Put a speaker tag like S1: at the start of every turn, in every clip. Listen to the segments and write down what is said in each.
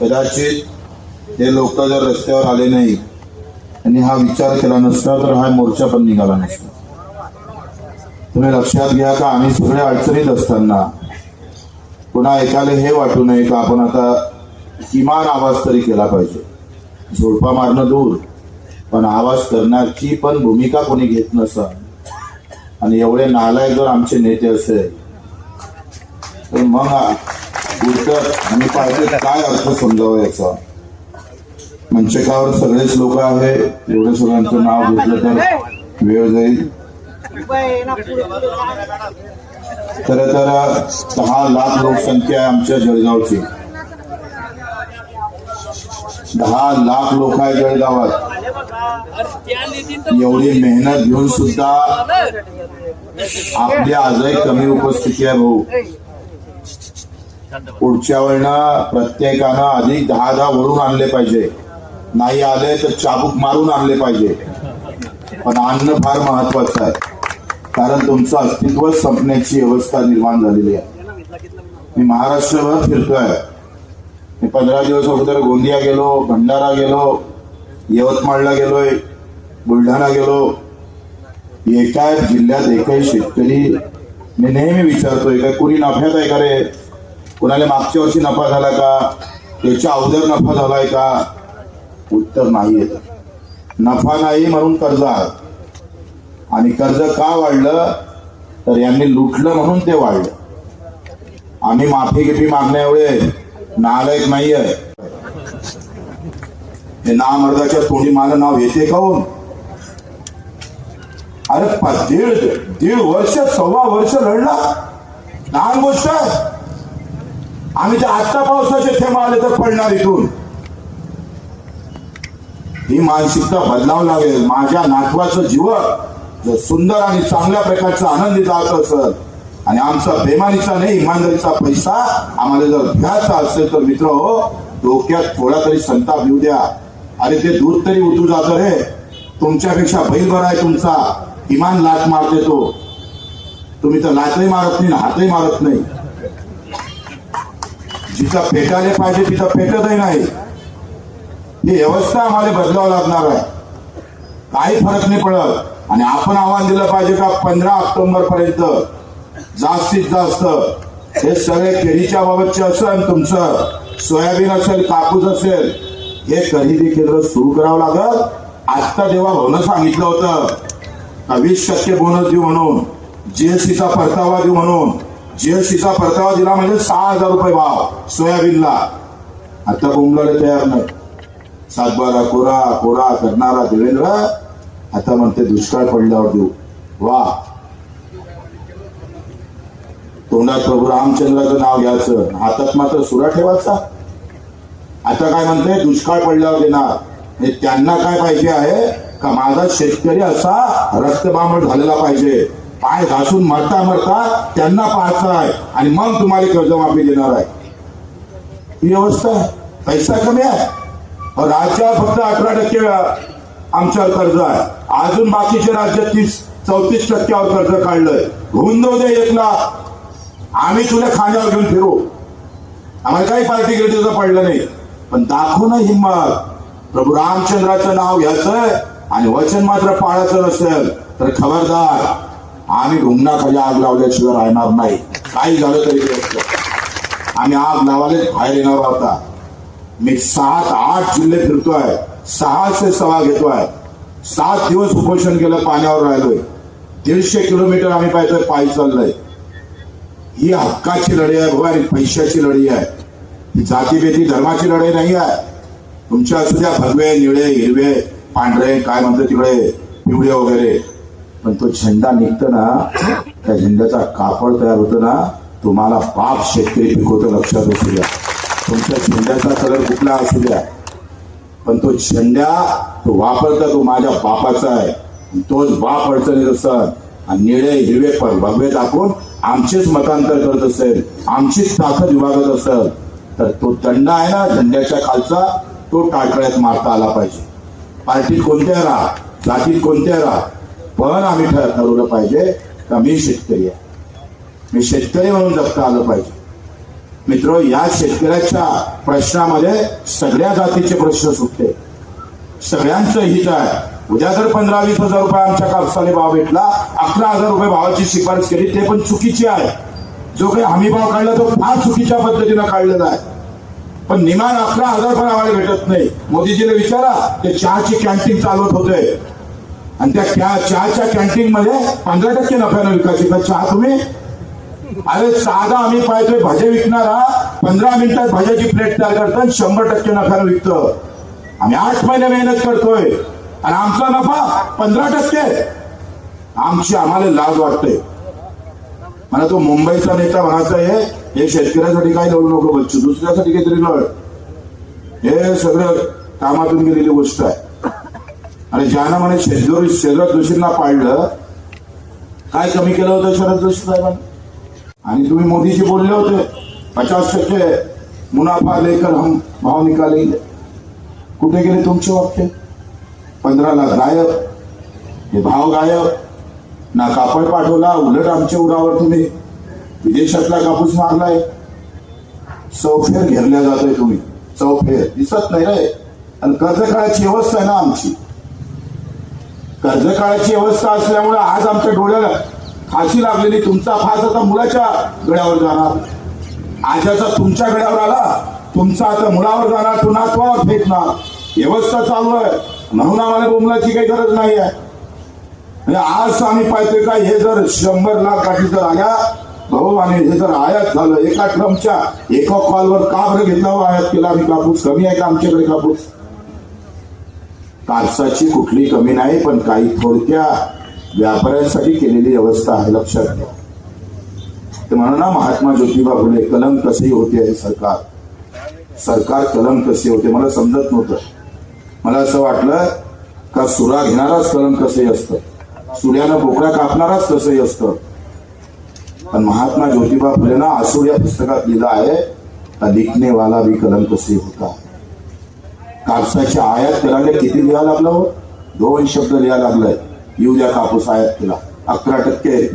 S1: कदाचित हे लोक जर रस्त्यावर आले नाही आणि हा विचार केला नसता तर हा मोर्चा पण निघाला नसता. तुम्ही लक्षात घ्या का आम्ही सगळे अडचणीत असताना पुन्हा एकाला हे वाटू नये का आपण आता किमान आवाज तरी केला पाहिजे. झोडपा मारणं दूर पण आवाज करण्याची पण भूमिका कोणी घेत नसत आणि एवढे नालायक जर आमचे नेते असेल तर मग उलट आम्ही पाहिजे काय अर्थ समजावा याचा मंचकावर सगळेच लोक आहे एवढे सगळ्यांचं नाव घेतलं तर वेळ जाईल. खर तर दहा लाख लोकसंख्या आहे आमच्या जळगावची. दहा लाख लोक आहे जळगावात. एवढी मेहनत घेऊन सुद्धा आपली आजही कमी उपस्थिती आहे भाऊ. पुढच्या वेळेला प्रत्येकानं अधिक दहा दहा वळून आणले पाहिजे. नाही आले तर चाबूक मारून आणले पाहिजे. पण अन्न फार महत्वाचं आहे. कारण तुमचं अस्तित्व संपण्याची अवस्था निर्माण झालेली आहे. मी महाराष्ट्रभर फिरतोय. मी पंधरा दिवस अगोदर गोंदिया गेलो भंडारा गेलो यवतमाळला गेलोय बुलढाणा गेलो. एका जिल्ह्यात एकही शेतकरी मी नेहमी विचारतोय का कुणी नफ्यात आहे का रे? कुणाला मागच्या वर्षी नफा झाला का? त्याच्या अवदर नफा झालाय का? उत्तर नाही येत. नफा नाही म्हणून कर्ज आहात आणि कर्ज का वाढलं? तर यांनी लुटलं म्हणून ते वाढलं. आम्ही माफी गिफी मागण्या एवढे नालायक नाही आहे हे नामर्दाच्या तोंडी माझं नाव येते काऊन अरे दीड दीड वर्ष सव्वा वर्ष लढला लहान गोष्ट आहे. आम्ही तर आत्ता पावसाचे थेंब आले तर पडणार इथून. ही मानसिकता बदलावं लागेल. माझ्या नातवाचं जीवन जर सुंदर आणि चांगल्या प्रकारचा आनंदी जात असत आणि आमचा बेमानीचा नाही इमानदारीचा पैसा आम्हाला जर घ्यायचा असेल तर मित्र हो डोक्यात थोडा तरी संताप येऊ द्या. अरे ते दूध तरी उतरू जातं रे. तुमच्यापेक्षा बैल बरा आहे तुमचा. इमान लाट मारते तो. तुम्ही तर लाटही मारत नाही हातही मारत नाही. जिथं पेटायला पाहिजे तिथं पेटतही नाही. ही व्यवस्था आम्हाला बदलावं लागणार आहे. काही फरक नाही पडत. आणि आपण आव्हान दिलं पाहिजे का पंधरा ऑक्टोबर पर्यंत जास्तीत जास्त. हे सगळे केळीच्या बाबतचे असेल तुमचं. सोयाबीन असेल कापूस असेल हे खरेदी केंद्र सुरू करावं लागत आत्ता जेव्हा भाऊनं सांगितलं होतं वीस टक्के बोनस देऊ म्हणून जीएसटीचा परतावा देऊ म्हणून जीएसटीचा परतावा दिला म्हणजे सहा हजार रुपये भाव सोयाबीनला. आता बोंबलाला तयार नाही सातबारा कोरा कोरा करणारा देवेंद्र आता म्हणते दुष्काळ पडल्यावर देऊ. वा. तोंडात प्रभू रामचंद्राचं नाव घ्यायचं. हातात मात्र सुरा ठेवायचा. आता काय म्हणते? दुष्काळ पडल्यावर देणार. म्हणजे त्यांना काय पाहिजे आहे? का माझा शेतकरी असा रक्तबामट झालेला पाहिजे? पाय घासून मरता मरता त्यांना पाहताय आणि मग तुम्हाला कर्जमाफी देणार आहे. ही व्यवस्था पैसा कमी आहे. राज्यात फक्त अठरा टक्के आमच्यावर कर्ज आहे. अजून बाकीचे राज्य तीस चौतीस टक्क्यावर कर्ज काढलंय. होऊन जाऊ दे एक लाख. आम्ही तुला खांद्यावर घेऊन फिरू. आम्हाला काही पार्टी गिर्टीचं पडलं नाही. पण दाखवू ना हिंमत. प्रभू रामचंद्राचं नाव घ्यायचं आणि वचन मात्र पाळायचं नसेल तर खबरदार. आम्ही घुमण्याखाली आग लावल्याशिवाय राहणार नाही. काही झालं तरी असतं. आम्ही आग लावायला बाहेर येणार होता मी सात आठ जिल्हे फिरतोय. सहाशे सभा घेतोय. सात दिवस उपोषण केलं पाण्यावर राहिलोय. दीडशे किलोमीटर आम्ही पाहतोय पायी चाललोय. ही हक्काची लढाई आहे बघा आणि पैशाची लढाई आहे. ही जातीभेदी धर्माची लढाई नाही आहे. तुमच्या असू द्या भगवे निळे हिरवे पांढरे काय म्हणतो तिकडे पिवळे वगैरे. पण तो झेंडा निघतो ना त्या झेंड्याचा कापड तयार होतो ना तुम्हाला बाप शेतकरी पिकवतो लक्षात असू द्या. तुमच्या झेंड्याचा कलर कुठला असू द्या. पण तो झेंडा तो वापरता तो माझ्या बापाचा आहे. तोच बाप अडचणीत असत आणि निळे हिरवे पण भगवे दाखवून आमचेच मतांतर करत असेल आमचीच ताकद विभागत असेल तर तो दंड आहे ना झेंड्याच्या खालचा तो टाळकळ्यात मारता आला पाहिजे. पार्टीत कोणत्या राहा? जातीत कोणत्या राहा? पण आम्ही ठरवलं पाहिजे का मी शेतकरी आहे. मी शेतकरी म्हणून जगता आलं पाहिजे. मित्र या शेतकऱ्याच्या प्रश्नामध्ये सगळ्या जातीचे प्रश्न सुटते सगळ्यांचं हित आहे. उद्या जर पंधरा वीस हजार रुपये आमच्या कापसाने भाव भेटला अकरा हजार रुपये भावाची शिफारस केली ते पण चुकीची आहे. जो काही हमी भाव काढला तो फार चुकीच्या पद्धतीनं काढलेला आहे. पण निमान अकरा हजार पण आम्हाला भेटत नाही. मोदीजीला विचारा ते चहाची कॅन्टीन चालवत होते. आणि त्या त्या चहाच्या कॅन्टीन मध्ये पंधरा टक्के नफ्यानं विकायची. का चहा तुम्ही? अरे साधा आम्ही पाहतोय भाज्या विकणारा पंधरा मिनिटात भाज्याची प्लेट तयार करतो शंभर टक्के नफ्यानं विकतं. आम्ही आठ महिने मेहनत करतोय. आणि आमचा नफा पंधरा टक्के. आमची आम्हाला लाज वाटते. मला तो मुंबईचा नेता म्हणायचा आहे हे शेतकऱ्यासाठी काय लढू नको बच्चू दुसऱ्यासाठी काहीतरी लढ हे सगळं कामातून गेलेली गोष्ट आहे. आणि ज्यानं म्हणे शेजूर शरद जोशींना पाळलं काय कमी केलं होतं शरद जोशी साहेबांनी? आणि तुम्ही मोदीशी बोलले होते पचास टक्के मुनाफा लेकर हम भाव निकालेंगे. कुठे गेले तुमचे वाक्य? पंधरा लाख गायब. हे भाव गायब. ना कापड पाठवला उलट आमच्या उरावर तुम्ही विदेशातला कापूस मारलाय. चौफेर घेरल्या जातोय तुम्ही. चौफेर. दिसत नाही रे. आणि कर्ज काळाची व्यवस्था आहे ना आमची? कर्जकाळाची अवस्था असल्यामुळे आज आमच्या डोळ्याला फाशी लागलेली. तुमचा फास आता मुलाच्या गळ्यावर जाणार. आजाचा तुमच्या गळ्यावर आला. तुमचा आता मुलावर जाणार. तो नातवावर फेकणार व्यवस्था चालू आहे. म्हणून आम्हाला बोमलाची काही गरज नाही आहे. म्हणजे आज आम्ही पाहतोय का हे जर शंभर लाख गाठी जर आल्या भाऊ आणि हे जर आयात झालं एका ट्रम्पच्या एका कॉलवर का बरं घेतला? हो आयात केला आम्ही कापूस. कमी आहे का आमच्याकडे कापूस? कापसाची कुठली कमी नाही पण काही थोडक्या व्यापाऱ्यांसाठी केलेली व्यवस्था आहे लक्षात घ्या ते म्हणून ना महात्मा ज्योतिबा फुले कलम कसे होते हे सरकार. सरकार कलम कसे होते मला समजत नव्हतं. मला असं वाटलं का सुरा घेणाराच कलम कसंही असतं. सूर्यानं बोकड्या कापणाराच कसंही असतं. पण महात्मा ज्योतिबा फुले ना आसूर या पुस्तकात लिहिलं आहे का लिखने वाला भी कलम कसे होता? कापसाची आयात करायला किती लिहा लागलं हो? दोन शब्द लिहा लागलाय. येऊ द्या कापूस आयात केला. अकरा टक्के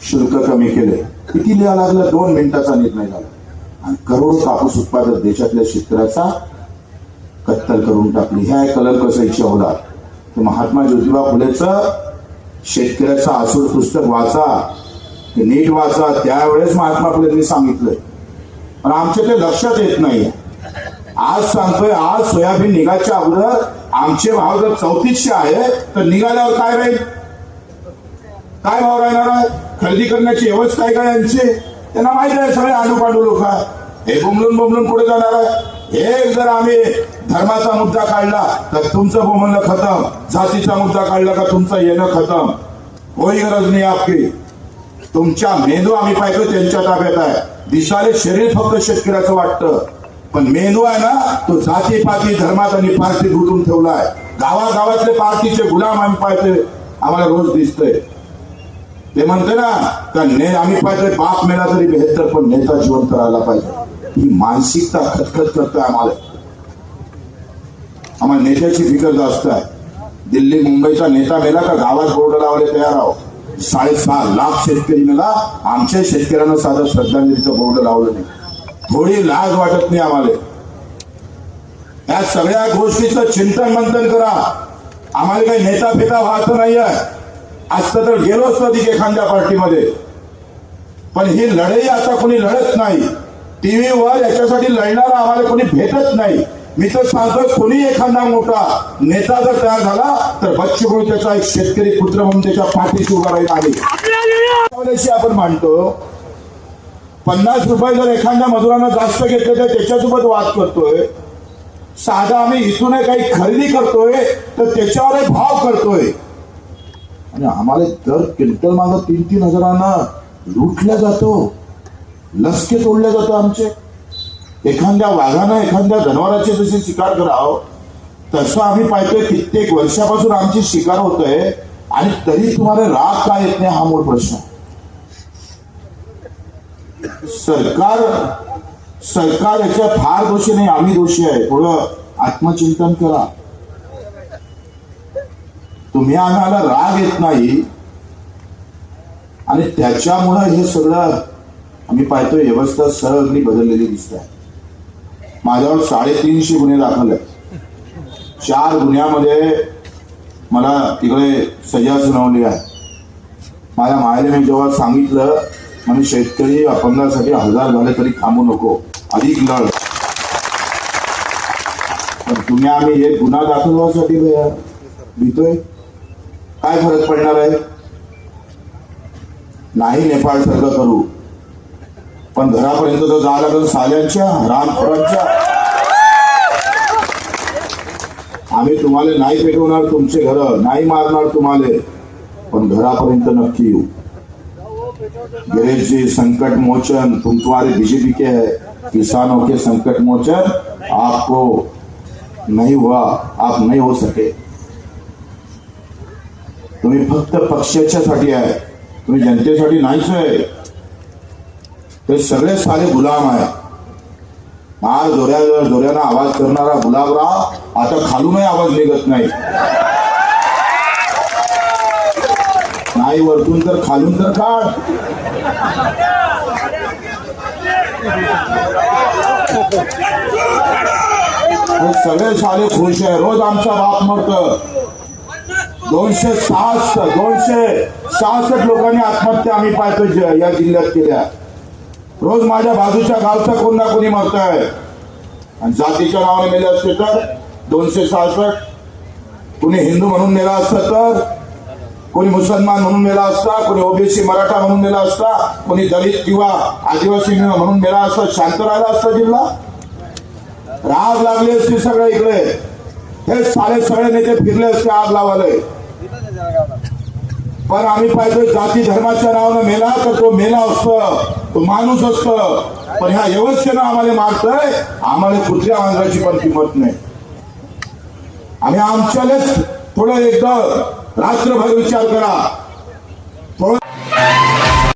S1: शुल्क कमी केले किती लिहा लागलं? दोन मिनिटाचा निर्णय झाला. आणि करोडो कापूस उत्पादक देशातल्या शेतकऱ्याचा कत्तल करून टाकली. ह्या कलर कसायच्या होणार? तर महात्मा ज्योतिबा फुलेचं शेतकऱ्याचं आसूर पुस्तक वाचा. ते नीट वाचा. त्यावेळेस महात्मा फुलेंनी सांगितलंय. पण आमच्या ते लक्षात येत नाही आज सांगतोय आज सोयाबीन निघायच्या अगोदर आमचे भाव जर चौतीसशे आहे तर निघाल्यावर काय राहील? काय भाव राहणार आहे? खरेदी करण्याची व्यवस्था आहे काय यांची? त्यांना माहिती आहे सगळे आडूपाडू लोक आहे. हे बोंबलून बोंबलून पुढे जाणार आहे. हे जर आम्ही धर्माचा मुद्दा काढला तर तुमचं बोंबलणं खतम. जातीचा मुद्दा काढला का तुमचं येणं खतम? कोई गरज नाही आपली. तुमच्या मेंदू आम्ही पाहिजे त्यांच्या ताब्यात आहे. दिशाले शरीर फक्त शेतकऱ्याचं वाटतं. पण मेंदू आहे ना तो जाती पाती धर्मात आणि पार्टी घुटून ठेवलाय. गावागावातले पार्टीचे गुलाम आम्ही पाहतोय. आम्हाला रोज दिसतंय. ते म्हणते ना का ने आम्ही पाहिजे बाप मेला तरी बेहतर पण नेता जिवंत राहायला पाहिजे. ही मानसिकता खतखत करतोय आम्हाला. आम्हाला नेत्याची फिकर जास्त आहे. दिल्ली मुंबईचा नेता मेला का गावात बोर्ड लावले तयार आहो? साडेसहा लाख शेतकरी मेला. आमच्या शेतकऱ्यांना साधं श्रद्धांजलीचं बोर्ड लावलं नाही. थोडी लाज वाटत नाही आम्हाला. या सगळ्या गोष्टीचं चिंतन मंथन करा. आम्हाला काही नेता फेता व्हायचं नाही आहे असतं तर गेलो असतो तिथे एखाद्या पार्टीमध्ये. पण ही लढाई आता कोणी लढत नाही. टीव्हीवर याच्यासाठी लढणारा आम्हाला कोणी भेटत नाही. मी तर सांगतो कोणी एखादा मोठा नेता जर तयार झाला तर बच्चू त्याचा एक शेतकरी पुत्र म्हणून त्याच्या पाठीशी उभा राहील आहे. आपण मांडतो. पन्नास रुपये जर एखाद्या मजुरानं जास्त घेतले तर त्याच्यासोबत वाद करतोय. साधा आम्ही इथून काही खरेदी करतोय तर त्याच्यावर भाव करतोय. आणि आम्हाला दर क्विंटल मागं तीन तीन हजारानं लुटल्या जातो. लसके तोडले जातो आमचे. एखाद्या वाघानं एखाद्या जनावराची जशी शिकार करावं तसं आम्ही पाहतोय कित्येक वर्षापासून आमची शिकार होतोय. आणि तरी तुम्हाला राग का येत नाही हा मूळ प्रश्न. सरकार सरकार याच्या फार दोषी नाही आम्ही दोषी आहे. थोडं आत्मचिंतन करा. तुम्ही आम्हाला राग येत नाही. आणि त्याच्यामुळं हे सगळं आम्ही पाहतो व्यवस्था सगळी बदललेली दिसत आहे. माझ्यावर साडेतीनशे गुन्हे दाखल आहेत. चार गुन्ह्यामध्ये मला तिकडे सजा सुनावली आहे. माझ्या मायाने मी जेव्हा सांगितलं आणि शेतकरी अपंगासाठी हजार झाले तरी थांबू नको. अधिक लढ पण तुम्ही आम्ही एक गुन्हा दाखल व्हायसाठी भीतोय? काय फरक पडणार आहे? नाही नेपाळ सारखं करू. पण घरापर्यंत तर जावं लागेल साल्यांच्या रामखोरांच्या आम्ही तुम्हाला नाही पेटवणार तुमचे घर नाही मारणार तुम्हाला. पण घरापर्यंत नक्की येऊ. गिरीश जी संकट मोचन तुम तुम्हारे बीजेपी के किसानों के संकट मोचन आपको नहीं हुआ आप नहीं हो सके। तुम्ही फक्त पक्षाच्यासाठी आहे तुम्ही जनतेसाठी नाहीच आहे। ते सगळे सारे गुलाम आहे। मार जोऱ्या जोऱ्यानं आवाज करणारा गुलाबराव आता खालूनही आवाज निघत नाही। नाही वरतून तर खालून तर काढ. सगळे सारे खुश आहे रोज आमचा बाप मरत. दोनशे सहासष्ट दोनशे सहासष्ट लोकांनी आत्महत्या आम्ही पाहतो या जिल्ह्यात केल्या. रोज माझ्या बाजूच्या गावचा कोण ना कोणी मरत आहे आणि जातीच्या नावाने मेले असते तर दोनशे सहासष्ट. कुणी हिंदू म्हणून मेला असतं तर कोणी मुसलमान म्हणून मेला असता कोणी ओबीसी मराठा म्हणून मेला असता कोणी दलित किंवा आदिवासी म्हणून मेला असता शांत राहिला असता जिल्हा? राग लागली असते सगळे इकडे. हे सारे सगळे नेते फिरले असते आग लावाले पण आम्ही पाहिजे जाती धर्माच्या नावानं मेला तर तो मेला असतो. तो माणूस असत. पण ह्या व्यवस्थेनं आम्हाला मारतय आम्हाला कुठल्या आंध्राची पण किंमत नाही. आणि आमच्यालाच थोडं एकदा रात्रभर विचार करा